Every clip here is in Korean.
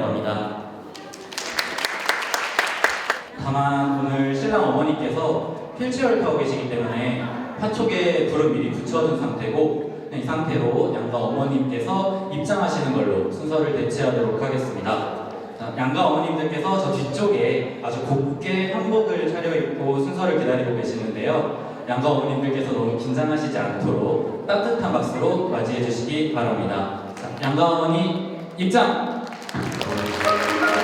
이승현이라고 합니다. 다만 오늘 신랑 어머니께서 휠체어를 타고 계시기 때문에 파촉에 불은 미리 붙여둔 상태고 이 상태로 양가 어머님께서 입장하시는 걸로 순서를 대체하도록 하겠습니다. 자, 양가 어머님들께서 저 뒤쪽에 아주 곱게 한복을 차려입고 순서를 기다리고 계시는데요. 양가 어머님들께서 너무 긴장하시지 않도록 따뜻한 박수로 맞이해 주시기 바랍니다. 자, 양가 어머니 입장! Thank you.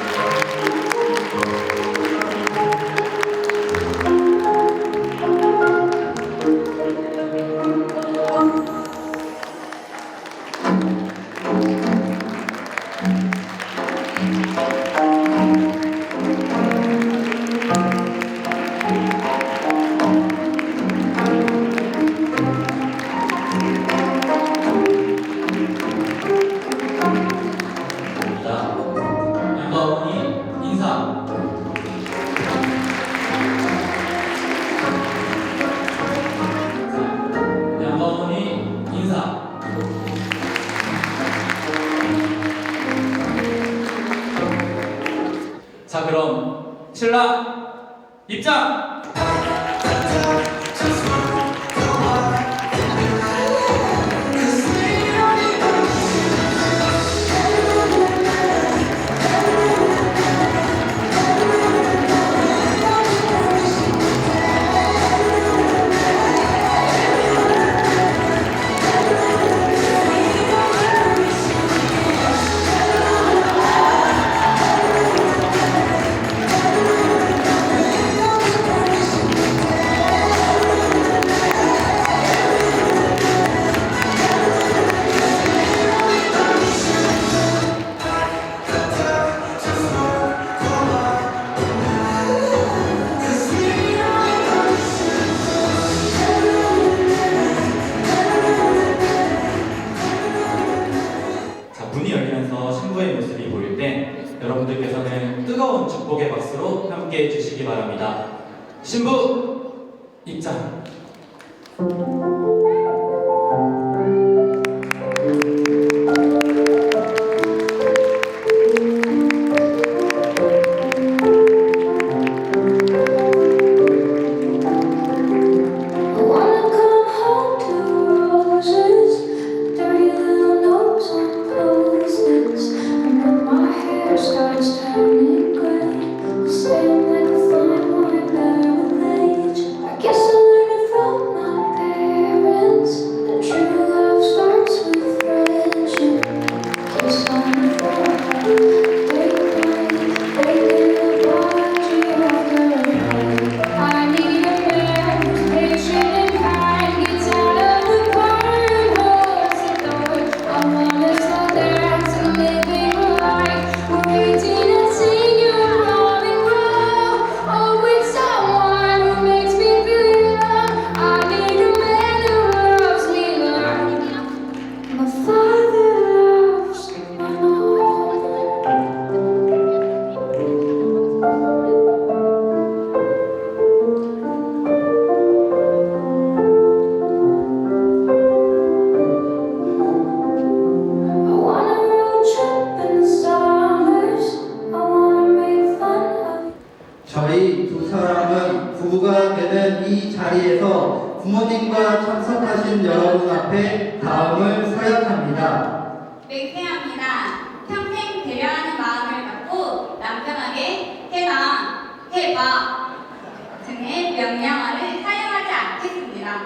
등의 명령어를 사용하지 않겠습니다.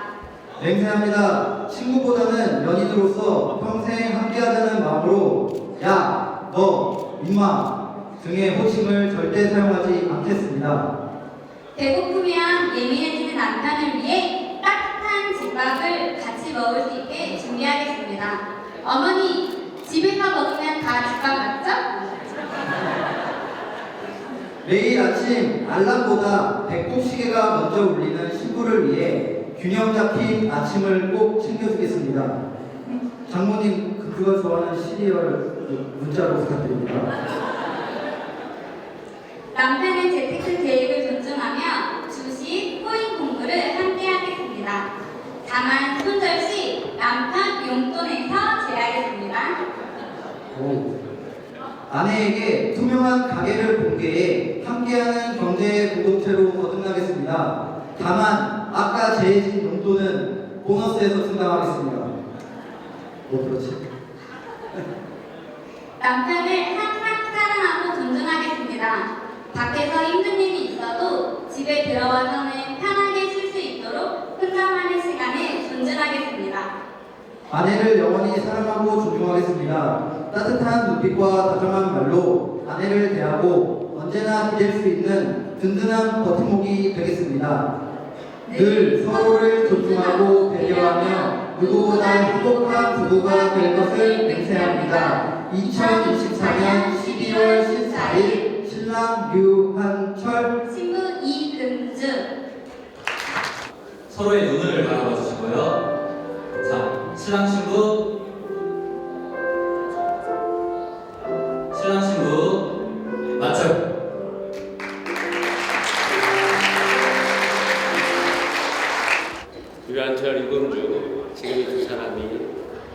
맹세합니다. 친구보다는 연인으로서 평생 함께하자는 마음으로 야, 너, 임마 등의 호칭을 절대 사용하지 않겠습니다. 배고프면 예민해지는 남편을 위해 따뜻한 집밥을 같이 먹을 수 있게 준비하겠습니다. 어머니, 집에서 먹으면 다 집밥 맞죠? 매일 아침 알람보다 배꼽 시계가 먼저 울리는 신부를 위해 균형 잡힌 아침을 꼭 챙겨주겠습니다. 장모님 그- 그거 좋아하는 시리얼 문자로 부탁드립니다. 남편의 재테크 계획을 존중하며 주식, 코인 공부를 함께 하겠습니다. 다만 손절 시 남편 용돈에서 제하겠습니다. 오. 아내에게 투명한 가게를 공개해 함께하는 경제 공동체로 거듭나겠습니다. 다만 아까 제해진 용돈은 보너스에서 충당하겠습니다. 뭐 그렇지? 남편을 항상 사랑하고 존중하겠습니다. 밖에서 힘든 일이 있어도 집에 들어와서는 편하게 쉴 수 있도록 혼자만의 시간을 존중하겠습니다. 아내를 영원히 사랑하고 존중하겠습니다. 따뜻한 눈빛과 다정한 말로 아내를 대하고 언제나 기댈 수 있는 든든한 버팀목이 되겠습니다. 늘 서로를 존중하고 배려하며 누구보다 행복한 부부가 될 것을 맹세합니다. 2024년 12월 14일 신랑 유한철 신부 이금주 서로의 눈을 바라봐 주시고요. 자, 신랑 신부. 신랑 신부. 맞춰 유한철 이금주 지금 이 두 사람이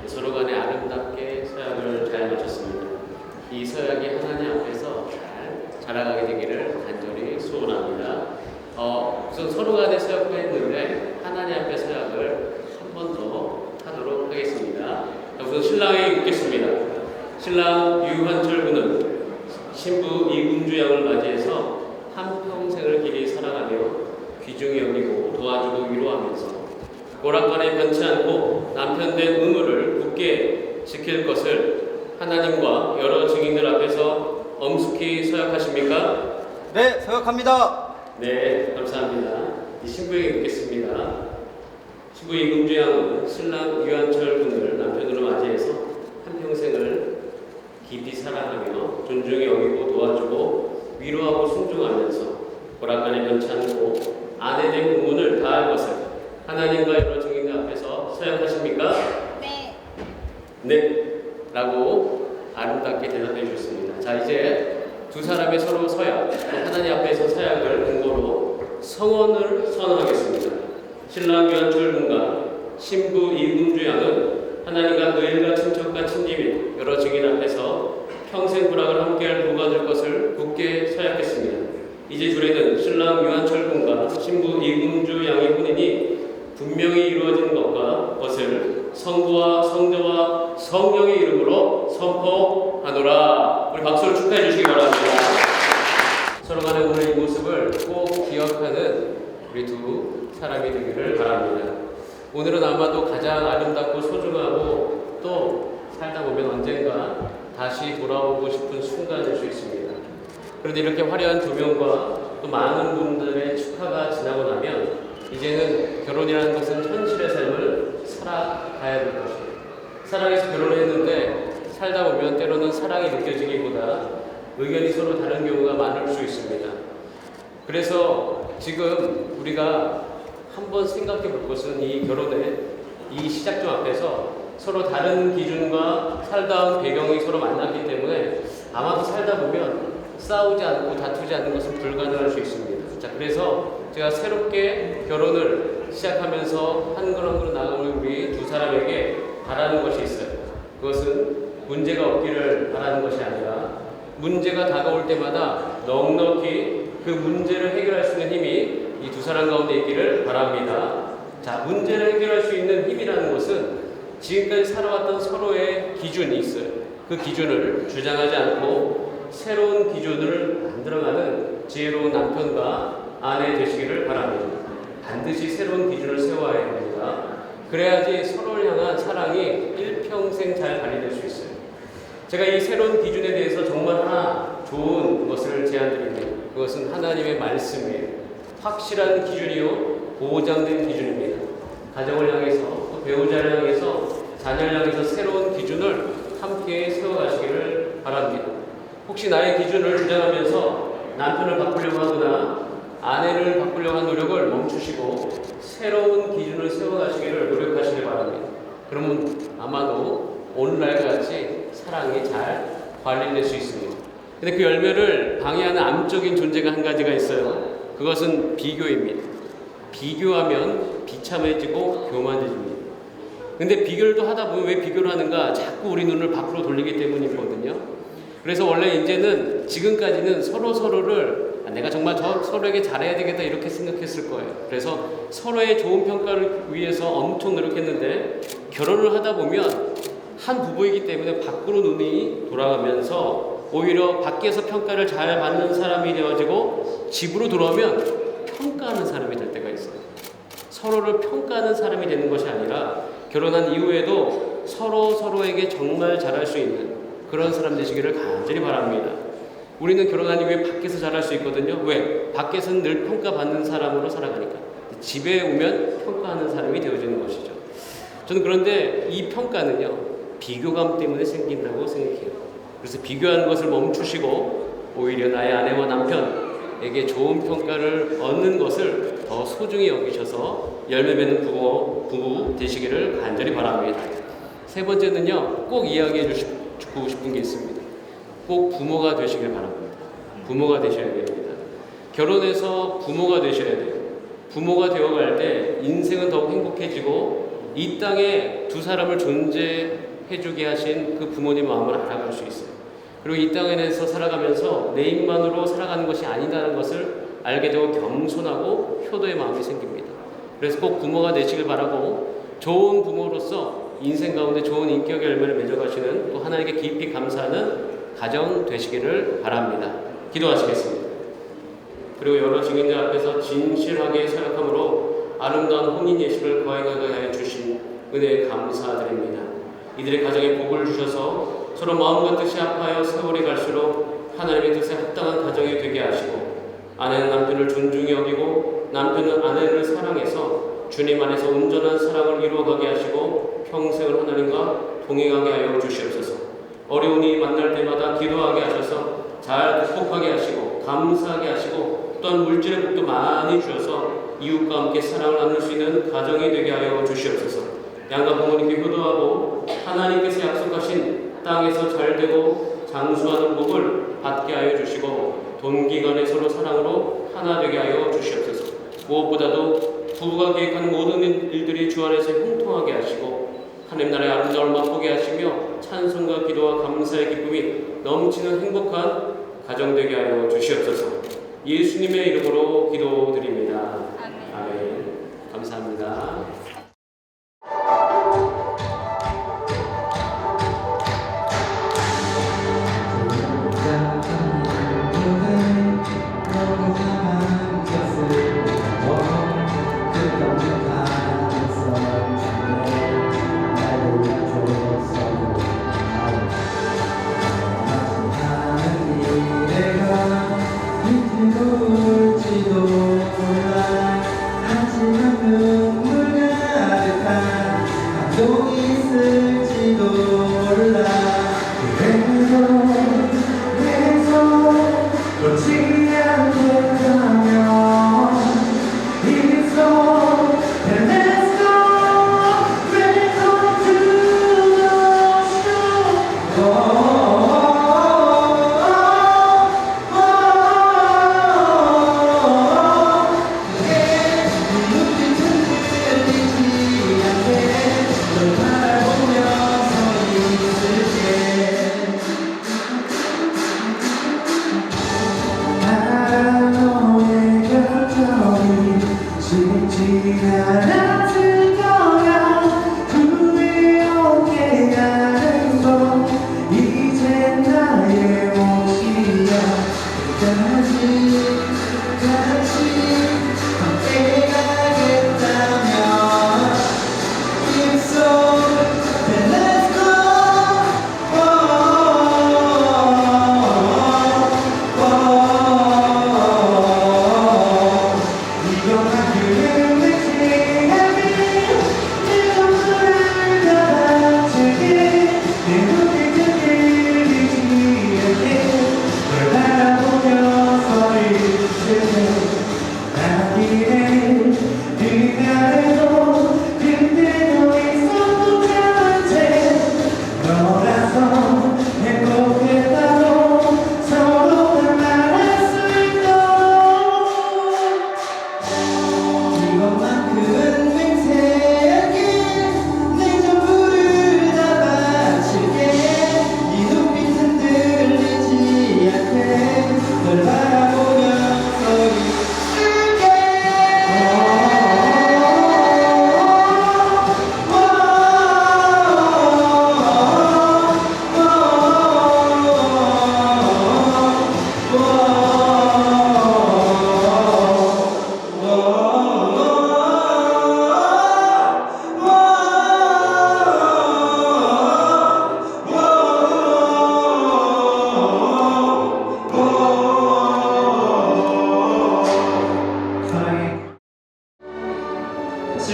서로 간에 아름답게 서약을 잘 맺었습니다. 이 서약이 하나님 앞에서 잘 자라가게 되기를 간절히 소원합니다. 어, 우선 서로 간에 서약도 했는데 하나님 앞에 서약을 한 번 더 하도록 하겠습니다. 자, 우선 신랑이 묻겠습니다. 신랑 유한철 군은 신부 이금주 양을 맞이해서 한 평생을 길이 사랑하며 귀중히 여기고 도와주고 위로하면서 오락관에 변치 않고 남편된 의무를 굳게 지킬 것을 하나님과 여러 증인들 앞에서 엄숙히 서약하십니까? 네, 서약합니다. 네, 감사합니다. 이 신부에게 묻겠습니다. 신부 이금주 양은 신랑 유한철 군을 남편으로 맞이해서 한평생을 깊이 사랑하며 존중히 여기고 도와주고 위로하고 순종하면서 오락관에 변치 않고 아내된 의무를 다할 것을 하나님과 여러 증인들 앞에서 서약하십니까? 네. 네. 라고 아름답게 대답해 주셨습니다. 자, 이제 두 사람의 서로 서약, 또 하나님 앞에서 서약을 근거로 성원을 선언하겠습니다. 신랑 유한철 군과 신부 이금주 양은 하나님과 의일과 친척과 친지및 여러 증인 앞에서 평생 불악을 함께할 부부가 될 것을 굳게 서약했습니다. 이제 둘에는 신랑 유한철 군과 신부 이금주 양의 혼인이 분명히 이루어지는 것과 것을 성부와 성자와 성령의 이름으로 선포하노라. 우리 박수로 축하해 주시기 바랍니다. 서로 간의 오늘 이 모습을 꼭 기억하는 우리 두 사람이 되기를 바랍니다. 오늘은 아마도 가장 아름답고 소중하고 또 살다 보면 언젠가 다시 돌아오고 싶은 순간일 수 있습니다. 그런데 이렇게 화려한 조명과 또 많은 분들의 축하가 지나고 나면 이제는 결혼이라는 것은 현실의 삶을 살아가야 될 것입니다. 사랑해서 결혼을 했는데 살다 보면 때로는 사랑이 느껴지기보다 의견이 서로 다른 경우가 많을 수 있습니다. 그래서 지금 우리가 한번 생각해 볼 것은 이 결혼의 이 시작점 앞에서 서로 다른 기준과 살다 온 배경이 서로 만났기 때문에 아마도 살다 보면 싸우지 않고 다투지 않는 것은 불가능할 수 있습니다. 자, 그래서 제가 새롭게 결혼을 시작하면서 한 걸음 한 걸음 나가는 우리 두 사람에게 바라는 것이 있어요. 그것은 문제가 없기를 바라는 것이 아니라 문제가 다가올 때마다 넉넉히 그 문제를 해결할 수 있는 힘이 이 두 사람 가운데 있기를 바랍니다. 자, 문제를 해결할 수 있는 힘이라는 것은 지금까지 살아왔던 서로의 기준이 있어요. 그 기준을 주장하지 않고 새로운 기준을 만들어가는 지혜로운 남편과 아내 되시기를 바랍니다. 반드시 새로운 기준을 세워야 합니다. 그래야지 서로를 향한 사랑이 일평생 잘 발휘될 수 있어요. 제가 이 새로운 기준에 대해서 정말 하나 좋은 것을 제안드립니다. 그것은 하나님의 말씀이에요. 확실한 기준이요, 보장된 기준입니다. 가정을 향해서, 또 배우자를 향해서, 자녀를 향해서 새로운 기준을 함께 세워가시기를 바랍니다. 혹시 나의 기준을 주장하면서 남편을 바꾸려고 하거나 아내를 바꾸려고 하는 노력을 멈추시고 새로운 기준을 세워가시기를 노력하시길 바랍니다. 그러면 아마도 오늘날 같이 사랑이 잘 관리될 수 있습니다. 근데 그 열매를 방해하는 암적인 존재가 한 가지가 있어요. 그것은 비교입니다. 비교하면 비참해지고 교만해집니다. 근데 비교를 또 하다 보면 왜 비교를 하는가? 자꾸 우리 눈을 밖으로 돌리기 때문이거든요. 그래서 원래 이제는 지금까지는 서로 서로를 아, 내가 정말 저 서로에게 잘해야 되겠다 이렇게 생각했을 거예요. 그래서 서로의 좋은 평가를 위해서 엄청 노력했는데 결혼을 하다 보면 한 부부이기 때문에 밖으로 눈이 돌아가면서 오히려 밖에서 평가를 잘 받는 사람이 되어지고 집으로 돌아오면 평가하는 사람이 될 때가 있어요. 서로를 평가하는 사람이 되는 것이 아니라 결혼한 이후에도 서로 서로에게 정말 잘할 수 있는 그런 사람 되시기를 간절히 바랍니다. 우리는 결혼한 이후에 밖에서 잘할 수 있거든요. 왜? 밖에서는 늘 평가받는 사람으로 살아가니까. 집에 오면 평가하는 사람이 되어지는 것이죠. 저는 그런데 이 평가는요, 비교감 때문에 생긴다고 생각해요. 그래서 비교하는 것을 멈추시고 오히려 나의 아내와 남편에게 좋은 평가를 얻는 것을 더 소중히 여기셔서 열매 맺는 부부, 부부 되시기를 간절히 바랍니다. 세 번째는요, 꼭 이야기해 주고 싶은 게 있습니다. 꼭 부모가 되시길 바랍니다. 부모가 되셔야 됩니다. 결혼해서 부모가 되셔야 돼요. 부모가 되어갈 때 인생은 더욱 행복해지고 이 땅에 두 사람을 존재 해주게 하신 그 부모님 마음을 알아갈 수 있어요. 그리고 이 땅에서 살아가면서 내 입만으로 살아가는 것이 아니다는 것을 알게 되고 겸손하고 효도의 마음이 생깁니다. 그래서 꼭 부모가 되시길 바라고 좋은 부모로서 인생 가운데 좋은 인격의 열매를 맺어가시는 또 하나님께 깊이 감사하는 가정 되시기를 바랍니다. 기도하시겠습니다. 그리고 여러 증인들 앞에서 진실하게 생각함으로 아름다운 혼인 예식을 거행하게 하여 주신 은혜에 감사드립니다. 이들의 가정에 복을 주셔서 서로 마음과 뜻이 합하여 세월이 갈수록 하나님의 뜻에 합당한 가정이 되게 하시고 아내는 남편을 존중히 여기고 남편은 아내를 사랑해서 주님 안에서 온전한 사랑을 이루어가게 하시고 평생을 하나님과 동행하게 하여 주시옵소서. 어려운 일 만날 때마다 기도하게 하셔서 잘 극복하게 하시고 감사하게 하시고 또한 물질의 복도 많이 주셔서 이웃과 함께 사랑을 나눌 수 있는 가정이 되게 하여 주시옵소서. 양가 부모님께 효도하고 하나님께서 약속하신 땅에서 잘되고 장수하는 복을 받게 하여 주시고 동기간에 서로 사랑으로 하나 되게 하여 주시옵소서. 무엇보다도 부부가 계획하는 모든 일들이 주 안에서 형통하게 하시고 하나님 나라의 아름다움을 맛보게 하시며 찬송과 기도와 감사의 기쁨이 넘치는 행복한 가정 되게 하여 주시옵소서. 예수님의 이름으로 기도드립니다. 아멘. 감사합니다.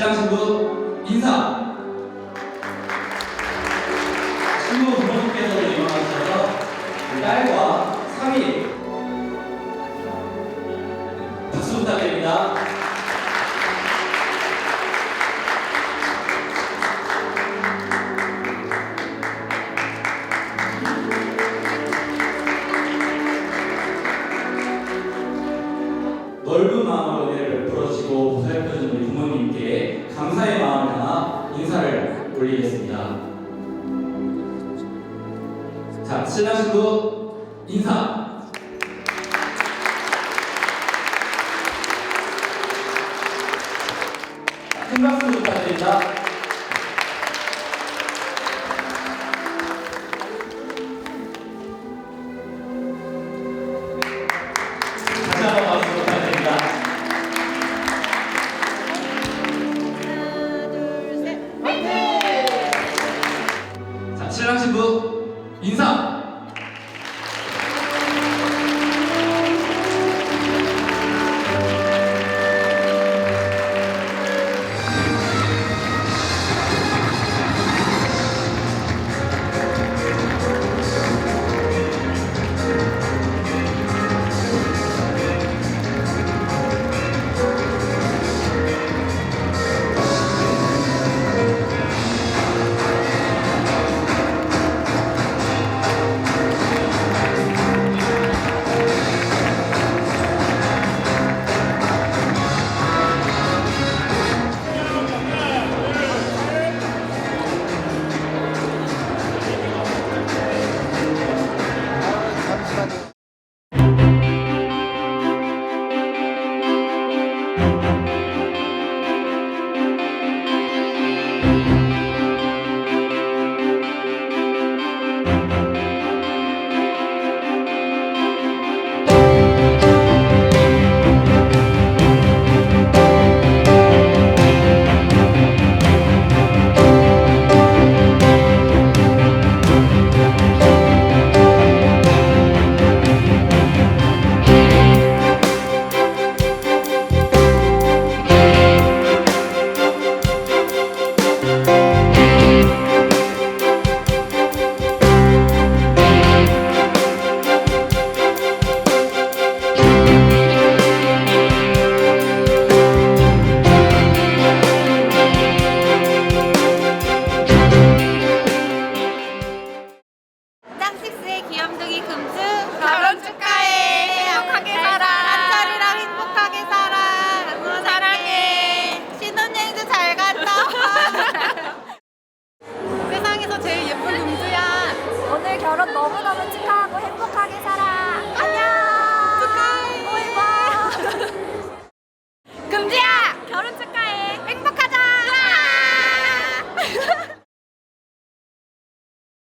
신랑 신부 인사. 인사. 큰 박수 부탁드립니다.